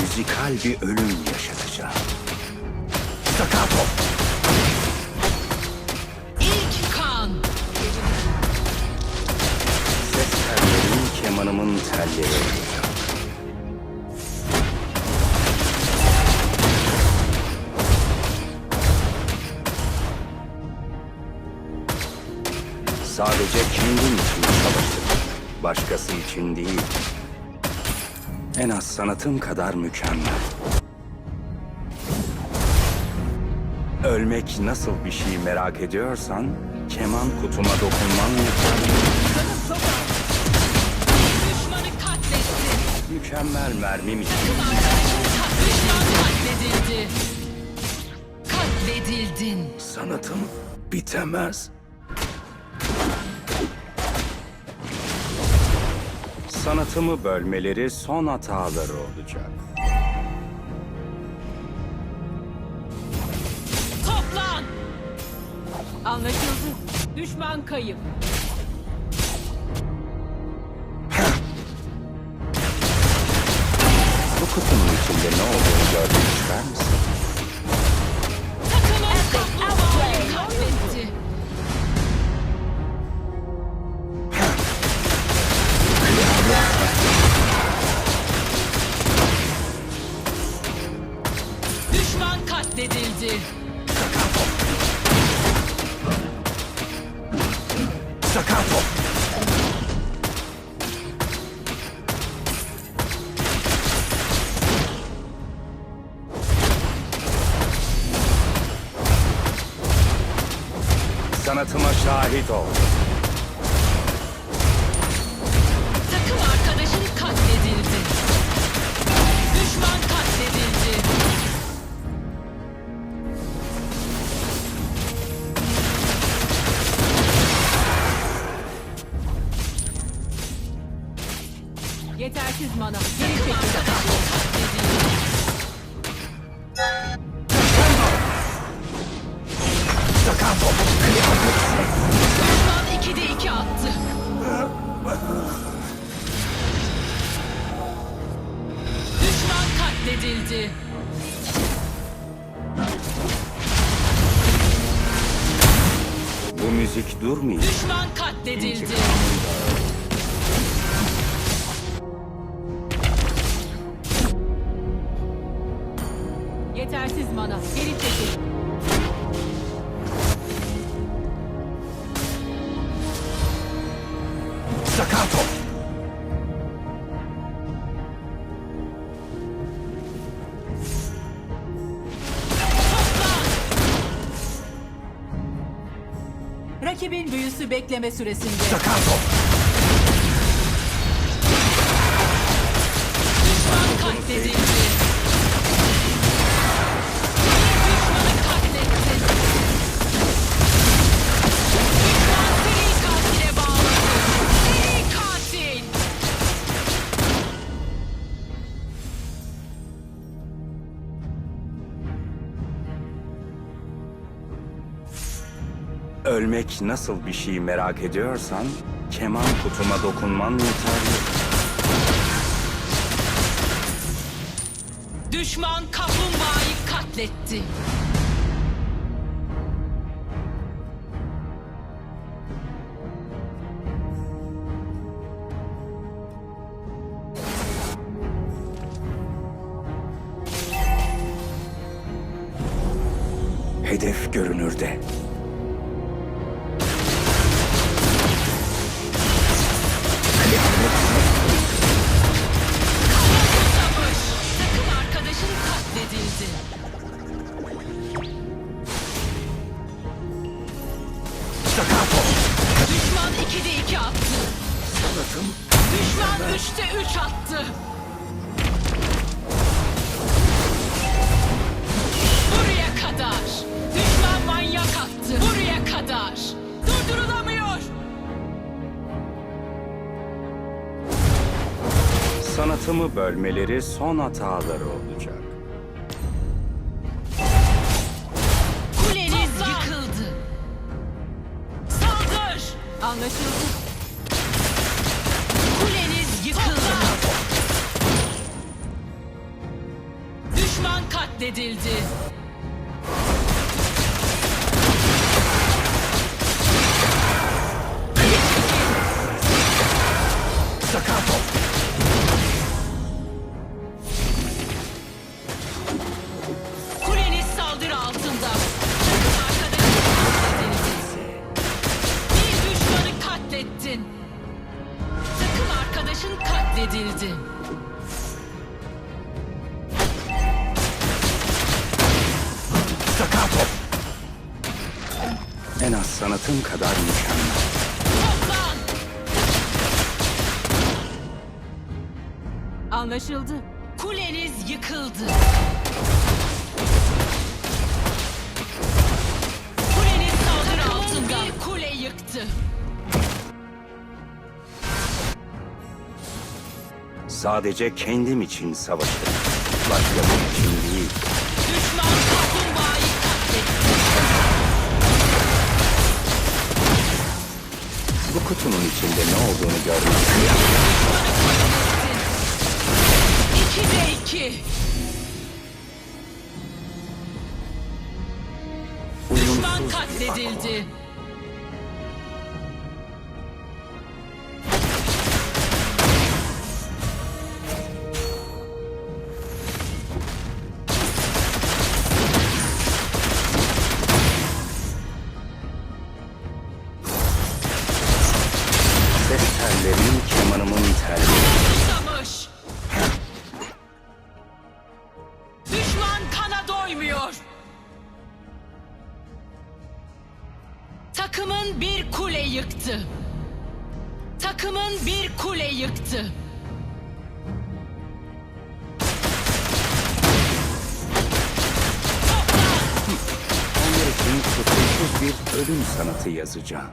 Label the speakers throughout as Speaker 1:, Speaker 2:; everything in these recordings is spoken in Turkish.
Speaker 1: müzikal bir ölüm yaşatacağım. Staccato!
Speaker 2: İlk kan.
Speaker 1: Ses tellerim kemanımın telleri olacak. Sadece kendin için çalıştım. Başkası için değil. En az sanatım kadar mükemmel. Ölmek nasıl bir şey merak ediyorsan, keman kutuma dokunman
Speaker 2: katletti.
Speaker 1: Mükemmel mermim için
Speaker 2: Düşman katledildi. Katledildin.
Speaker 1: sanatım bitemez. Sanatımı bölmeleri son hataları olacak.
Speaker 2: Toplan.
Speaker 3: Anlaşıldı. Düşman kayıp.
Speaker 1: Bu kutunun içinde ne olduğunu görmek ister misin? Sanatıma şahit ol.
Speaker 2: Takım arkadaşın katledildi. Düşman katledildi.
Speaker 3: Yetersiz mana. Geri
Speaker 2: Takım
Speaker 3: çekil.
Speaker 2: arkadaşın katledildi.
Speaker 1: Müzik durmayacak.
Speaker 2: Düşman katledildi.
Speaker 3: Yetersiz mana. Geri çekil. Rakibin büyüsü bekleme süresinde.
Speaker 1: Staccato!
Speaker 2: Düşman katledildi.
Speaker 1: Ölmek nasıl bir şey merak ediyorsan, keman kutuma dokunman yeterli.
Speaker 2: Düşman kaplumbağayı katletti.
Speaker 1: Hedef görünürde.
Speaker 2: 2'de 2 attı.
Speaker 1: Sanatım
Speaker 2: Düşman 3'te 3 attı. Buraya kadar. Düşman manyak attı. Buraya kadar. Durdurulamıyor.
Speaker 1: sanatımı bölmeleri son hataları olacak.
Speaker 3: Anlaşıldı.
Speaker 2: Yıkıldı. Düşman katledildi.
Speaker 3: Anlaşıldı.
Speaker 2: Kuleniz yıkıldı. Kuleniz saldırı altında. Bir kule yıktı.
Speaker 1: Sadece kendim için savaştım. Başkası için değil.
Speaker 2: Düşman kaplumbağayı katletti.
Speaker 1: Bu kutunun içinde ne olduğunu görmek
Speaker 2: İki de iki. Düşman katledildi.
Speaker 1: Ölüm sanatı yazacağım.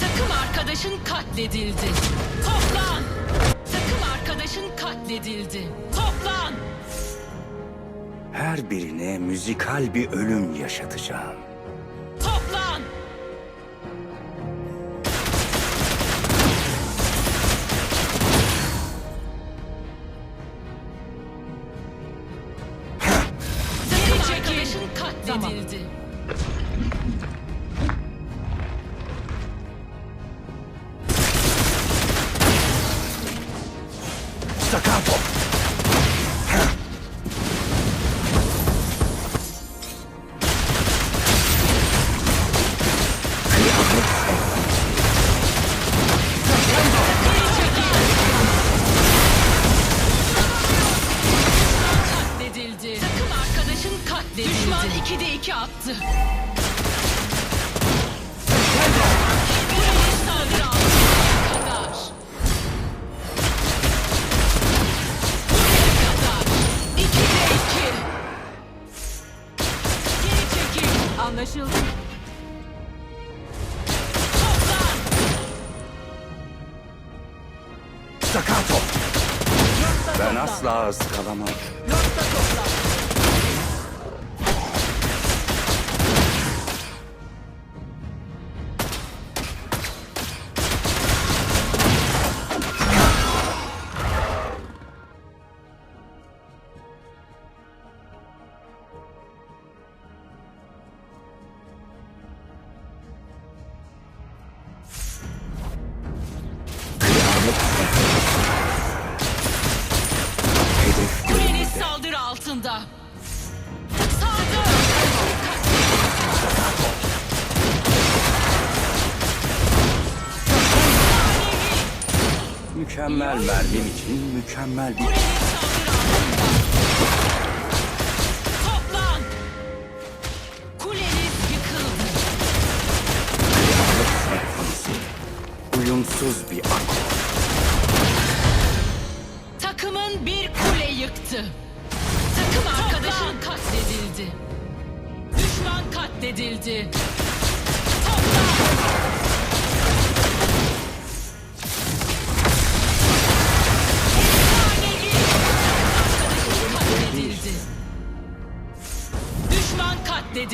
Speaker 2: Takım arkadaşın katledildi. Toplan. Takım arkadaşın katledildi. Toplan.
Speaker 1: Her birine müzikal bir ölüm yaşatacağım.
Speaker 2: Toplan. Takım arkadaşın katledildi.
Speaker 1: Staccato!
Speaker 2: 2. Geri çekil.
Speaker 3: Anlaşıldı.
Speaker 2: Toplan.
Speaker 1: Staccato! Ben asla ıskalamam.
Speaker 3: Nokta
Speaker 2: Saldır.
Speaker 1: Mükemmel mermim için mükemmel bir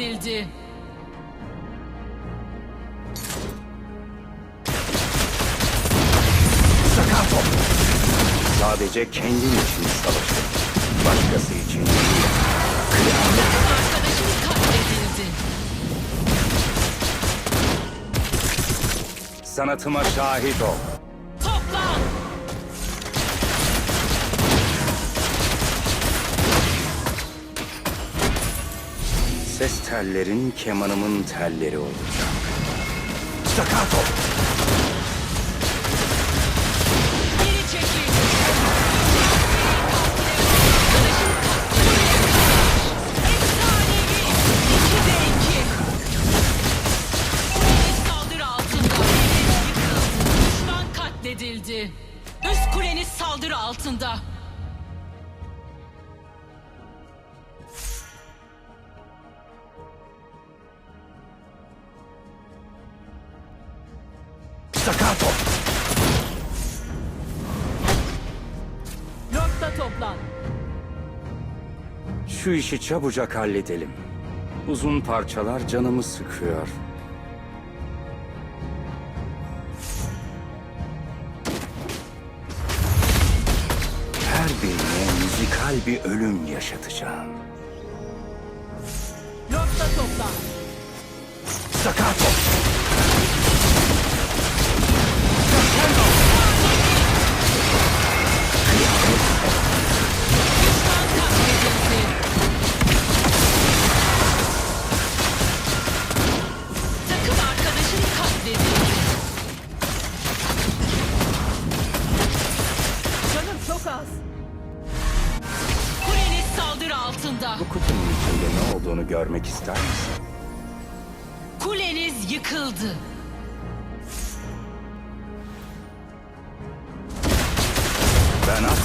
Speaker 2: katledildi.
Speaker 1: Staccato! Sadece kendin için savaşın. Başkası için değil. Arkadaşınız katledildi. Sanatıma şahit ol. Ses tellerin kemanımın telleri olacak. Staccato!
Speaker 2: Geri çekil! Efsanevi! İkide iki! Kuleniz saldırı altında. Kuleniz yıkıldı. Düşman katledildi. Üst kuleniz saldırı altında.
Speaker 1: Şu işi çabucak halledelim. Uzun parçalar canımı sıkıyor. Her birine müzikal bir ölüm yaşatacağım.
Speaker 3: Lord'da toplan.
Speaker 1: Staccato!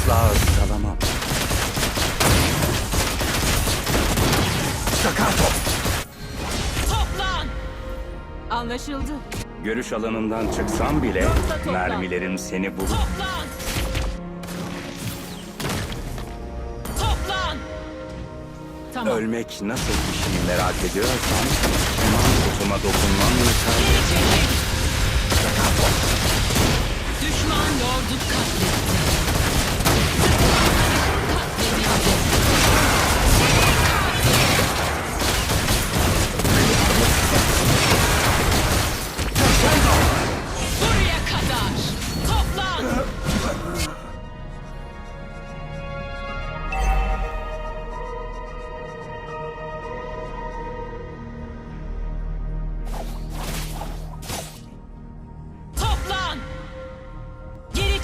Speaker 1: Asla ıskalamam. Staccato!
Speaker 2: Toplan!
Speaker 3: Anlaşıldı.
Speaker 1: Görüş alanından çıksam bile
Speaker 3: Yoksa toplan.
Speaker 1: mermilerim seni bulur.
Speaker 2: Toplan! Toplan!
Speaker 3: Tamam.
Speaker 1: Ölmek nasıl bir şey merak ediyorsan, keman kutuma dokunmam.
Speaker 2: Geri çekil! Düşman lordu katletti.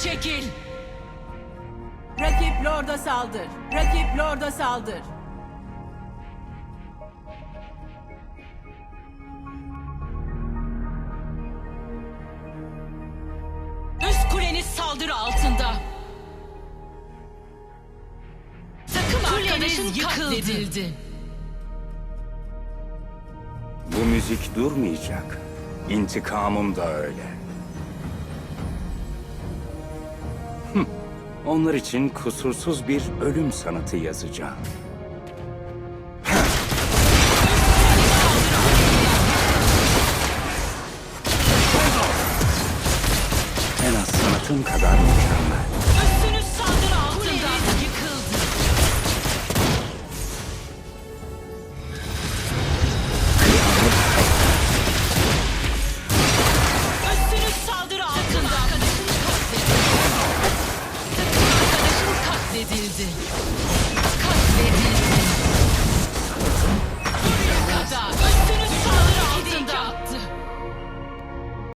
Speaker 2: Çekil!
Speaker 3: Rakip Lord'a saldır. Rakip Lord'a saldır.
Speaker 2: Üst kuleniz saldırı altında. Takım arkadaşın katledildi.
Speaker 1: Bu müzik durmayacak. İntikamım da öyle. Onlar için kusursuz bir ölüm sanatı yazacağım. En az sanatım kadar